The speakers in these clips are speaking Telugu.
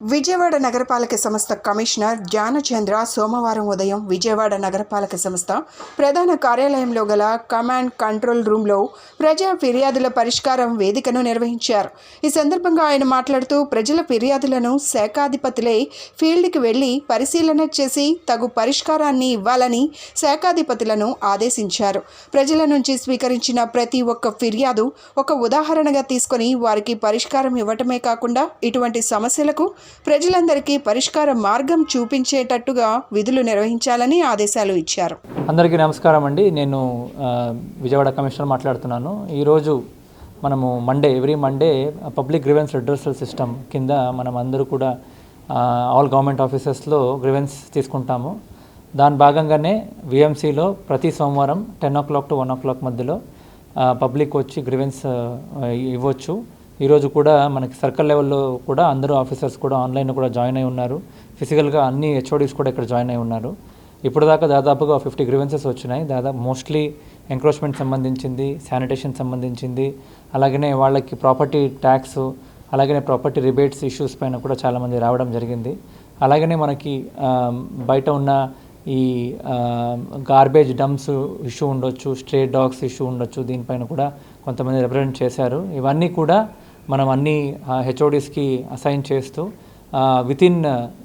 విజయవాడ నగరపాలక సంస్థ కమిషనర్ జానచంద్ర సోమవారం ఉదయం విజయవాడ నగరపాలక సంస్థ ప్రధాన కార్యాలయంలో గల కమాండ్ కంట్రోల్ రూమ్లో ప్రజా ఫిర్యాదుల పరిష్కారం వేదికను నిర్వహించారు. ఈ సందర్భంగా ఆయన మాట్లాడుతూ ప్రజల ఫిర్యాదులను శాఖాధిపతులే ఫీల్డ్కి వెళ్ళి పరిశీలన చేసి తగు పరిష్కారాన్ని ఇవ్వాలని శాఖాధిపతులను ఆదేశించారు. ప్రజల నుంచి స్వీకరించిన ప్రతి ఒక్క ఫిర్యాదు ఒక ఉదాహరణగా తీసుకొని వారికి పరిష్కారం ఇవ్వటమే కాకుండా ఇటువంటి సమస్యలకు ప్రజలందరికీ పరిష్కార మార్గం చూపించేటట్టుగా విధులు నిర్వహించాలని ఆదేశాలు ఇచ్చారు. అందరికీ నమస్కారం అండి. నేను విజయవాడ కమిషనర్ మాట్లాడుతున్నాను. ఈరోజు మనము Monday every Monday public grievance redressal system కింద మనం అందరూ కూడా ఆల్ గవర్నమెంట్ ఆఫీసెస్లో గ్రివెన్స్ తీసుకుంటాము. దాని భాగంగానే విఎంసీలో ప్రతి సోమవారం ten o'clock to one o'clock మధ్యలో పబ్లిక్ వచ్చి గ్రివెన్స్ ఇవ్వచ్చు. ఈరోజు కూడా మనకి సర్కిల్ లెవెల్లో కూడా అందరూ ఆఫీసర్స్ కూడా ఆన్లైన్ కూడా జాయిన్ అయి ఉన్నారు. ఫిజికల్గా అన్ని హెచ్ఓడీస్ కూడా ఇక్కడ జాయిన్ అయి ఉన్నారు. ఇప్పటిదాకా దాదాపుగా ఫిఫ్టీ గ్రీవెన్సెస్ వచ్చినాయి. దాదాపు మోస్ట్లీ ఎంక్రోచ్మెంట్ సంబంధించింది శానిటేషన్ సంబంధించింది అలాగనే వాళ్ళకి ప్రాపర్టీ ట్యాక్స్ అలాగనే ప్రాపర్టీ రిబేట్స్ ఇష్యూస్ పైన కూడా చాలామంది రావడం జరిగింది. అలాగనే మనకి బయట ఉన్న ఈ గార్బేజ్ డమ్స్ ఇష్యూ ఉండొచ్చు స్ట్రే డాగ్స్ ఇష్యూ ఉండొచ్చు దీనిపైన కూడా కొంతమంది రిప్రజెంట్ చేశారు. ఇవన్నీ కూడా మనం అన్ని హెచ్ఓడీస్కి అసైన్ చేస్తూ విత్ ఇన్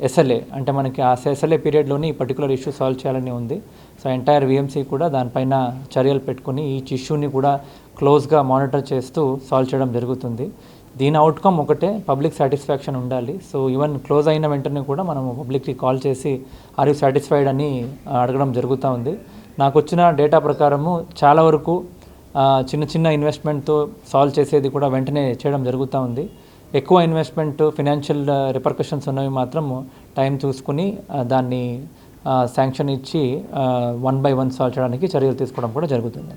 ఎస్ఎల్ఏ అంటే మనకి ఆ ఎస్ఎల్ఏ పీరియడ్లోని ఈ పర్టికులర్ ఇష్యూ సాల్వ్ చేయాలని ఉంది. సో ఎంటైర్ విఎంసీ కూడా దానిపైన చర్యలు పెట్టుకుని ఈ ఇష్యూని కూడా క్లోజ్గా మానిటర్ చేస్తూ సాల్వ్ చేయడం జరుగుతుంది. దీని అవుట్కమ్ ఒకటే పబ్లిక్ సాటిస్ఫాక్షన్ ఉండాలి. సో ఈవెన్ క్లోజ్ అయిన వెంటనే కూడా మనం పబ్లిక్కి కాల్ చేసి ఆర్ యూ సాటిస్ఫైడ్ అని అడగడం జరుగుతూ ఉంది. నాకు వచ్చిన డేటా ప్రకారము చాలా వరకు చిన్న చిన్న ఇన్వెస్ట్మెంట్తో సాల్వ్ చేసేది కూడా వెంటనే చేయడం జరుగుతూ ఉంది. ఎక్కువ ఇన్వెస్ట్మెంట్ ఫినాన్షియల్ రిపర్కషన్స్ ఉన్నవి మాత్రం టైం చూసుకుని దాన్ని శాంక్షన్ ఇచ్చి వన్ బై వన్ సాల్వ్ చేయడానికి చర్యలు తీసుకోవడం కూడా జరుగుతుంది